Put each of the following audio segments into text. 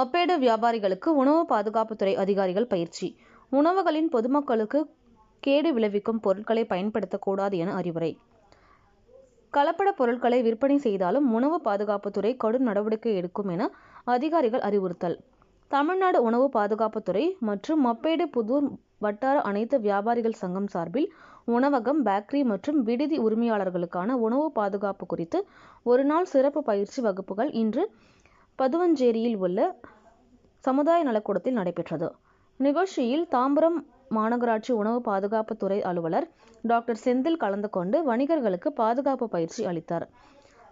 மொப்பேடு வியாபாரிகளுக்கு உணவு பாதுகாப்புத்துறை அதிகாரிகள் பயிற்சி. உணவுகளின் பொதுமக்களுக்கு கேடு விளைவிக்கும் பொருட்களை பயன்படுத்தக்கூடாது என அறிவுரை. கலப்பட பொருட்களை விற்பனை செய்தாலும் உணவு பாதுகாப்புத்துறை கடும் நடவடிக்கை எடுக்கும் என அதிகாரிகள் அறிவுறுத்தல். தமிழ்நாடு உணவு பாதுகாப்புத்துறை மற்றும் மொப்பேடு புதூர் வட்டார அனைத்து வியாபாரிகள் சங்கம் சார்பில் உணவகம் பேக்கரி மற்றும் விடுதி உரிமையாளர்களுக்கான உணவு பாதுகாப்பு குறித்து ஒருநாள் சிறப்பு பயிற்சி வகுப்புகள் இன்று பதுவஞ்சேரியில் உள்ள சமுதாய நலக்கூடத்தில் நடைபெற்றது. நிகழ்ச்சியில் தாம்பரம் மாநகராட்சி உணவு பாதுகாப்புத்துறை அலுவலர் டாக்டர் செந்தில் கலந்து கொண்டு வணிகர்களுக்கு பாதுகாப்பு பயிற்சி அளித்தார்.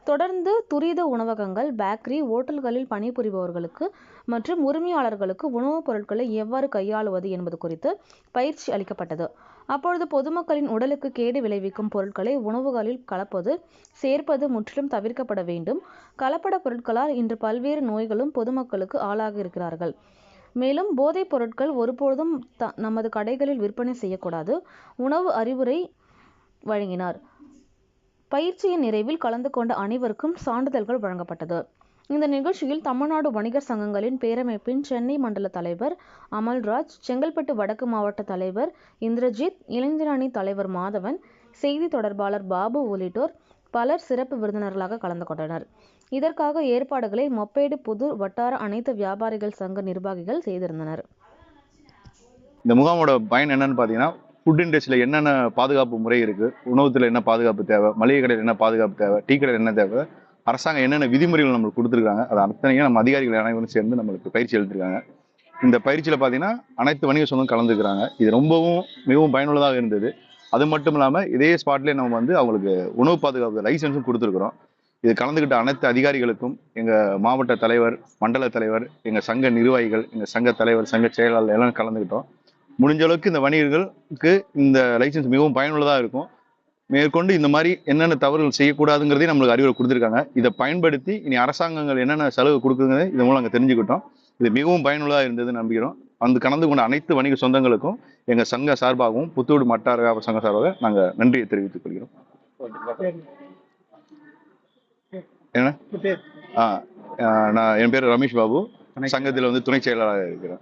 தொடர்ந்து துரித உணவகங்கள் பேக்கரி ஓட்டல்களில் பணிபுரிபவர்களுக்கு மற்றும் உரிமையாளர்களுக்கு உணவுப் பொருட்களை எவ்வாறு கையாளுவது என்பது குறித்து பயிற்சி அளிக்கப்பட்டது. அப்பொழுது பொதுமக்களின் உடலுக்கு கேடு விளைவிக்கும் பொருட்களை உணவுகளில் கலப்பது சேர்ப்பது முற்றிலும் தவிர்க்கப்பட வேண்டும். கலப்பட பொருட்களால் இன்று பல்வேறு நோய்களும் பொதுமக்களுக்கு ஆளாக இருக்கிறார்கள். மேலும் போதைப் பொருட்கள் ஒருபொழுதும் த நமது கடைகளில் விற்பனை செய்யக்கூடாது. உணவு அறிவுரை வழங்கினார். பயிற்சியின் நிறைவில் கலந்து கொண்ட அனைவருக்கும் சான்றிதழ்கள் வழங்கப்பட்டது. இந்த நிகழ்ச்சியில் தமிழ்நாடு வணிகர் சங்கங்களின் பேரமைப்பின் சென்னை மண்டல தலைவர் அமல்ராஜ் செங்கல்பட்டு வடக்கு மாவட்ட தலைவர் இந்திரஜித் இளைஞரணி தலைவர் மாதவன் செய்தி தொடர்பாளர் பாபு உள்ளிட்டோர் பலர் சிறப்பு விருந்தினர்களாக கலந்து கொண்டனர். இதற்காக ஏற்பாடுகளை மொப்பேடு புதூர் வட்டார அனைத்து வியாபாரிகள் சங்க நிர்வாகிகள் செய்திருந்தனர். இந்த முகாமோட பயன் என்னன்னு பார்த்தீங்கன்னா ஃபுட் இண்டஸ்ட்ரியில் என்னென்ன பாதுகாப்பு முறை இருக்குது உணவுத்தில் என்ன பாதுகாப்பு தேவை? மளிகை கடையில் என்ன பாதுகாப்பு தேவை? டீ கடையில் என்ன தேவை? அரசாங்கம் என்னென்ன விதிமுறைகள் நம்மளுக்கு கொடுத்துருக்காங்க? அது அத்தனையும் நம்ம அதிகாரிகள் அனைவரும் சேர்ந்து நம்மளுக்கு பயிற்சி அளித்திருக்காங்க. இந்த பயிற்சியில் பார்த்தீங்கன்னா அனைத்து வணிக சொந்தம் கலந்துக்கிறாங்க. இது ரொம்பவும் மிகவும் பயனுள்ளதாக இருந்தது. அது மட்டும் இல்லாமல் இதே ஸ்பாட்லேயே நம்ம வந்து அவங்களுக்கு உணவு பாதுகாப்பு லைசன்ஸும் கொடுத்துருக்குறோம். இது கலந்துக்கிட்ட அனைத்து அதிகாரிகளுக்கும் எங்கள் மாவட்ட தலைவர் மண்டல தலைவர் எங்கள் சங்க நிர்வாகிகள் எங்கள் சங்க தலைவர் சங்க செயலாளர் எல்லாம் கலந்துக்கிட்டோம் முடிஞ்ச அளவுக்கு இந்த வணிகர்களுக்கு இந்த லைசன்ஸ் மிகவும் பயனுள்ளதாக இருக்கும். மேற்கொண்டு இந்த மாதிரி என்னென்ன தவறுகள் செய்யக்கூடாதுங்கிறதையும் நம்மளுக்கு அறிவுரை கொடுத்துருக்காங்க. இதை பயன்படுத்தி இனி அரசாங்கங்கள் என்னென்ன செலவு கொடுக்குங்கிறத இது மூலம் அங்கே தெரிஞ்சுக்கிட்டோம். இது மிகவும் பயனுள்ளதாக இருந்தது நம்புகிறோம். அந்த கலந்து கொண்ட அனைத்து வணிக சொந்தங்களுக்கும் எங்கள் சங்க சார்பாகவும் புத்தூர் மட்டார வியாபார சங்க சார்பாக நாங்கள் நன்றியை தெரிவித்துக் கொள்கிறோம். என்ன? ஆ ஆ, நான் என் பேர் ரமேஷ் பாபு. சங்கத்தில் வந்து துணை செயலாளராக இருக்கிறேன்.